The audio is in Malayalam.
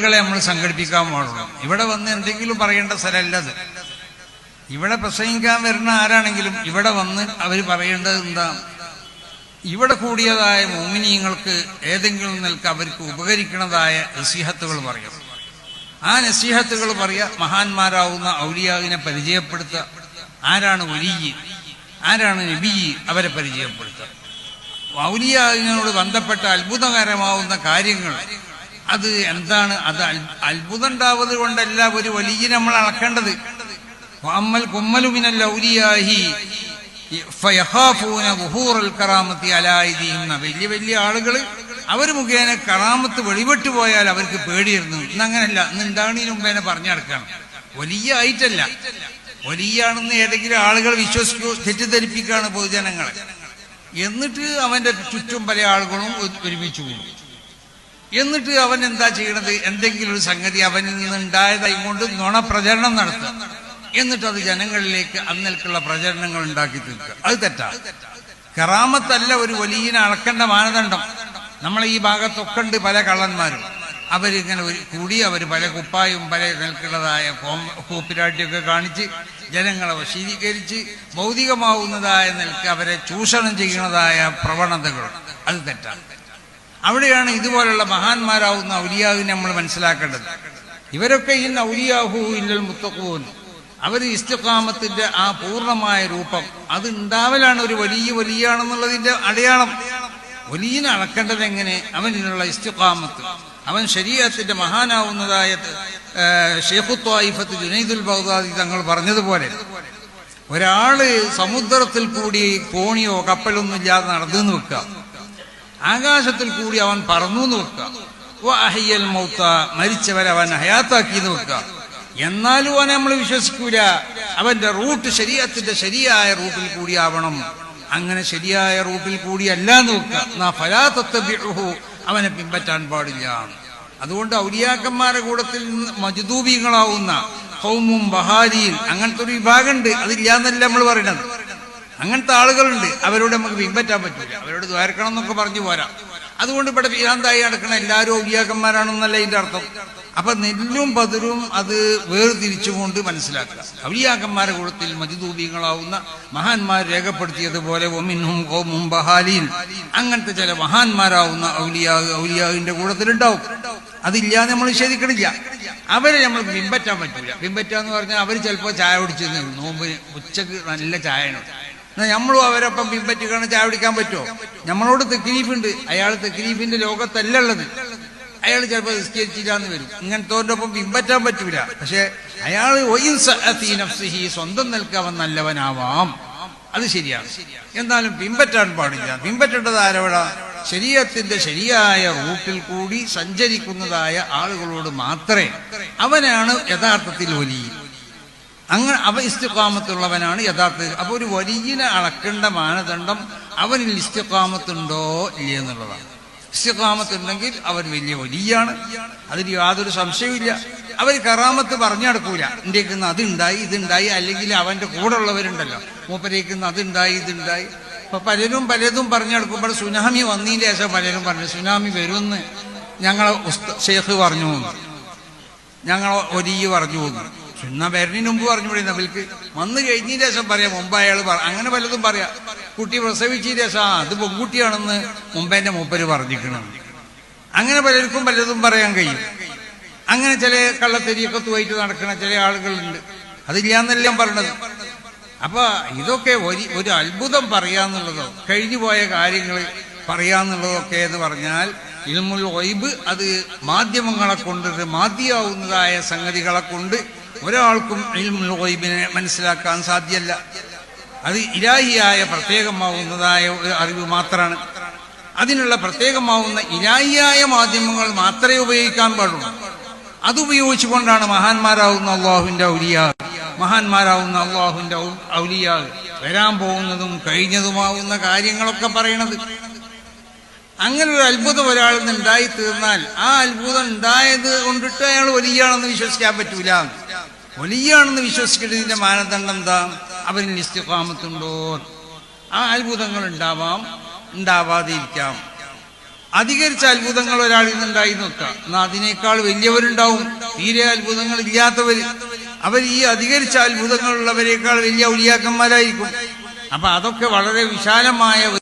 നമ്മൾ സംഘടിപ്പിക്കാൻ പാടുള്ളൂ. ഇവിടെ വന്ന് എന്തെങ്കിലും പറയേണ്ട സ്ഥലമല്ലത് ഇവിടെ പ്രസംഗിക്കാൻ വരുന്ന ആരാണെങ്കിലും ഇവിടെ വന്ന് അവർ പറയേണ്ടത് എന്താ? ഇവിടെ കൂടിയതായ മോമിനിയങ്ങൾക്ക് ഏതെങ്കിലും നിൽക്ക് അവർക്ക് ഉപകരിക്കുന്നതായ നസീഹത്തുകൾ പറയാം. ആ നസീഹത്തുകൾ പറയാ മഹാന്മാരാവുന്ന ഔലിയാവിനെ പരിചയപ്പെടുത്തുക. ആരാണ് ഒലിയി ആരാണ് നബിയി അവരെ പരിചയപ്പെടുത്തുക. ഔലിയാവിനോട് ബന്ധപ്പെട്ട അത്ഭുതകരമാവുന്ന കാര്യങ്ങൾ അത് എന്താണ്? അത് അത്ഭുതം ഉണ്ടാവത് കൊണ്ടല്ല ഒരു വലിയ നമ്മൾ അളക്കേണ്ടത്. അമ്മൽ കുമ്മലുമിനൽ ഔലിയാഹി വലിയ വലിയ ആളുകൾ അവർ മുഖേന കറാമത്ത് വെളിപെട്ടു പോയാൽ അവർക്ക് പേടിയിരുന്നു ഇന്ന് അങ്ങനല്ല ഇന്ന് എന്താണ് മുമ്പ് മുമ്പേനെ പറഞ്ഞു വലിയ ആയിട്ടല്ല. വലിയാണെന്ന് ഏതെങ്കിലും ആളുകൾ വിശ്വസിക്കൂ തെറ്റിദ്ധരിപ്പിക്കുകയാണ് പൊതുജനങ്ങളെ. എന്നിട്ട് അവന്റെ ചുറ്റും പല ആളുകളും ഒരുമിച്ച് കൂടും. എന്നിട്ട് അവൻ എന്താ ചെയ്യണത്? എന്തെങ്കിലും ഒരു സംഗതി അവനിൽ നിന്ന് ഉണ്ടായതായി കൊണ്ട് നുണ പ്രചരണം നടത്തുക. എന്നിട്ട് അത് ജനങ്ങളിലേക്ക് അന്നൽക്കുള്ള പ്രചരണങ്ങൾ ഉണ്ടാക്കി തീർക്കുക. അത് തെറ്റാ. കറാമത്തല്ല ഒരു വലിയ അളക്കേണ്ട മാനദണ്ഡം. നമ്മളെ ഈ ഭാഗത്തൊക്കെ ഉണ്ട് പല കള്ളന്മാരും. അവരിങ്ങനെ ഒരു കൂടി അവർ പല കുപ്പായും പല നിൽക്കുന്നതായ കോപ്പിരാട്ടിയൊക്കെ കാണിച്ച് ജനങ്ങളെ വശീകരിച്ച് ഭൗതികമാവുന്നതായ നിൽക്ക് അവരെ ചൂഷണം ചെയ്യുന്നതായ പ്രവണതകൾ. അത് തെറ്റാണ് അവിടെയാണ് ഇതുപോലുള്ള മഹാന്മാരാവുന്ന ഔലിയാവിനെ നമ്മൾ മനസ്സിലാക്കേണ്ടത്. ഇവരൊക്കെ ഈ ഔലിയാഹു ഇല്ലൽ മുത്തക്കൂൻ അവർ ഇസ്തിഖാമത്തിന്റെ ആ പൂർണമായ രൂപം. അത് ഉണ്ടാവലാണ് ഒരു വലിയ വലിയാണെന്നുള്ളതിന്റെ അടയാളം. വലിയനെ അളക്കേണ്ടത് എങ്ങനെ? അവനിലുള്ള ഇസ്തിഖാമത്ത്. അവൻ ശരീരത്തിന്റെ മഹാനാവുന്നതായ ഷെയ്ഖുത്വായിഫത്ത് ജുനൈദുൽ ബഗ്ദാദി തങ്ങൾ പറഞ്ഞതുപോലെ ഒരാൾ സമുദ്രത്തിൽ കൂടി കോണിയോ കപ്പലൊന്നും ഇല്ലാതെ നടന്നു വെക്കുക ആകാശത്തിൽ കൂടി അവൻ പറന്നു എന്ന് വെക്കുക മരിച്ചവരെ അവൻ ഹയാത്താക്കി എന്ന് വെക്കുക എന്നാലും അവനെ നമ്മൾ വിശ്വസിക്കൂല. അവന്റെ റൂട്ട് ശരീരത്തിന്റെ ശരിയായ റൂട്ടിൽ കൂടി ആവണം. അങ്ങനെ ശരിയായ റൂട്ടിൽ കൂടിയല്ല എന്ന് വെക്കുക അവനെ പിൻപറ്റാൻ പാടില്ല. അതുകൊണ്ട് ഔലിയാക്കന്മാരുടെ കൂടത്തിൽ മജുദൂബികളാവുന്ന ഹൗമും ബഹാരിയും അങ്ങനത്തെ ഒരു വിഭാഗമുണ്ട്. അതില്ലാന്നല്ല നമ്മൾ പറയണത് അങ്ങനത്തെ ആളുകളുണ്ട്. അവരോട് നമുക്ക് പിൻപറ്റാൻ പറ്റില്ല അവരോട് ദ്വാരക്കണം എന്നൊക്കെ പറഞ്ഞു പോരാ. അതുകൊണ്ട് ഇവിടെ ഭീരാന്തായി അടക്കണ എല്ലാ രോഗിയാക്കന്മാരാണെന്നല്ല ഇതിന്റെ അർത്ഥം. അപ്പൊ നെല്ലും പതിരും അത് വേർതിരിച്ചുകൊണ്ട് മനസ്സിലാക്കുക. ഔലിയാക്കന്മാരുടെ കൂട്ടത്തിൽ മജിദൂബികളാവുന്ന മഹാന്മാർ രേഖപ്പെടുത്തിയതുപോലെ ഒമിൻഹും കോമും ബഹാലിയിൽ അങ്ങനത്തെ ചില മഹാന്മാരാവുന്ന ഔലിയാ ഔലിയാവിന്റെ കൂട്ടത്തിലുണ്ടാവും. അതില്ലാതെ നമ്മൾ നിഷേധിക്കണില്ല. അവരെ നമ്മൾ പിൻപറ്റാൻ പറ്റില്ല പിൻപറ്റാന്ന് പറഞ്ഞാൽ അവർ ചിലപ്പോൾ ചായ ഓടിച്ചു നോമ്പ് ഉച്ചയ്ക്ക് നല്ല ചായയാണ്. എന്നാ നമ്മളും അവരൊപ്പം പിൻപറ്റി ചായ കുടിക്കാൻ പറ്റുമോ? നമ്മളോട് തെക്കിലീഫുണ്ട് അയാൾ തെക്കിലീഫിന്റെ ലോകത്തല്ല ഉള്ളത്. അയാൾ ചിലപ്പോൾ നിസ്കരിച്ചില്ലാന്ന് വരും. ഇങ്ങനത്തെ ഒപ്പം പിൻപറ്റാൻ പറ്റൂല. പക്ഷെ അയാൾ സ്വന്തം നിൽക്കവൻ നല്ലവനാവാം. അത് ശരിയാണ് എന്നാലും പിൻപറ്റാൻ പാടില്ല. പിൻപറ്റേണ്ടത് ആരോടാ ശരീരത്തിന്റെ ശരിയായ റൂട്ടിൽ കൂടി സഞ്ചരിക്കുന്നതായ ആളുകളോട് മാത്രമേ അവനാണ് യഥാർത്ഥത്തിൽ വലിയ അങ്ങനെ അവ ഇസ്തിഖാമത്തുള്ളവനാണ് യഥാർത്ഥ അപ്പൊ ഒരു വലിയനെ അളക്കേണ്ട മാനദണ്ഡം അവനിൽ ഇസ്തിഖാമത്തുണ്ടോ ഇല്ല എന്നുള്ളതാണ്. ഇസ്തിഖാമത്തുണ്ടെങ്കിൽ അവൻ വലിയ വലിയാണ്. അതിൽ യാതൊരു സംശയമില്ല അവർ കറാമത്ത് പറഞ്ഞെടുക്കൂല. ഇന്ത്യക്കുന്ന അതുണ്ടായി ഇതുണ്ടായി അല്ലെങ്കിൽ അവന്റെ കൂടെ ഉള്ളവരുണ്ടല്ലോ മൂപ്പരേക്കുന്ന അതുണ്ടായി ഇതുണ്ടായി. അപ്പൊ പലരും പലതും പറഞ്ഞെടുക്കുമ്പോൾ സുനാമി വന്നതിന് ശേഷം പലരും പറഞ്ഞു സുനാമി വരുമെന്ന് ഞങ്ങളെ ഷെയ്ഖ് പറഞ്ഞു ഞങ്ങളെ ഒരിയ പറഞ്ഞു പോകുന്നു. സുന്ന വരണിന് മുമ്പ് പറഞ്ഞു വിടുന്ന അവർക്ക് വന്നു കഴിഞ്ഞതിന് ശേഷം പറയാം മുമ്പ് അയാൾ പറ അങ്ങനെ പലതും പറയാം. കുട്ടി പ്രസവിച്ചതിന് ശേഷം ആ അത് പെൺകുട്ടിയാണെന്ന് മുമ്പേന്റെ മൂപ്പര് പറഞ്ഞിരിക്കണം. അങ്ങനെ പലർക്കും പലതും പറയാൻ കഴിയും. അങ്ങനെ ചില കള്ളത്തെരിയൊക്കെ തുവായിട്ട് നടക്കുന്ന ചില ആളുകളുണ്ട്. അതില്ലാന്നല്ല പറഞ്ഞത്. അപ്പൊ ഇതൊക്കെ ഒരു ഒരു അത്ഭുതം പറയാന്നുള്ളതോ കഴിഞ്ഞു പോയ കാര്യങ്ങൾ പറയാന്നുള്ളതൊക്കെ എന്ന് പറഞ്ഞാൽ ഇൽമുൽ ഒയ്ബ് അത് മാധ്യമങ്ങളെ കൊണ്ട് മാധ്യമാവുന്നതായ സംഗതികളെ കൊണ്ട് ഒരാൾക്കും ഇൽമുൽ ഒയ്ബിനെ മനസ്സിലാക്കാൻ സാധ്യല്ല. അത് ഇലാഹിയായ പ്രത്യേകമാവുന്നതായ ഒരു അറിവ് മാത്രമാണ് അതിനുള്ള പ്രത്യേകമാവുന്ന ഇലാഹിയായ മാധ്യമങ്ങൾ മാത്രമേ ഉപയോഗിക്കാൻ പാടുള്ളൂ. അത് ഉപയോഗിച്ചുകൊണ്ടാണ് മഹാന്മാരാവുന്ന അള്ളാഹുവിന്റെ ഔലിയാ മഹാന്മാരാവുന്ന അള്ളാഹുവിന്റെ ഔലിയാ വരാൻ പോകുന്നതും കഴിഞ്ഞതുമാവുന്ന കാര്യങ്ങളൊക്കെ പറയണത്. അങ്ങനെ ഒരു അത്ഭുതം ഒരാളിൽ നിന്ന് ഉണ്ടായി തീർന്നാൽ ആ അത്ഭുതം ഉണ്ടായത് കൊണ്ടിട്ട് അയാൾ വലിയാണെന്ന് വിശ്വസിക്കാൻ പറ്റൂല. വലിയാണെന്ന് വിശ്വസിക്കുന്നതിന്റെ മാനദണ്ഡം എന്താ? അവരിൽ ഇസ്തിഫാമത്തുണ്ടോ ആ അത്ഭുതങ്ങൾ ഉണ്ടാവാം ഉണ്ടാവാതിരിക്കാം. അധികരിച്ച അത്ഭുതങ്ങൾ ഒരാളിൽ നിന്നുണ്ടായി നോക്കാം. എന്നാൽ അതിനേക്കാൾ വലിയവരുണ്ടാവും. തീരെ അത്ഭുതങ്ങൾ ഇല്ലാത്തവർ അവർ ഈ അധികരിച്ച അത്ഭുതങ്ങളുള്ളവരെക്കാൾ വലിയ ഒഴിയാക്കന്മാരായിരിക്കും അപ്പൊ അതൊക്കെ വളരെ വിശാലമായ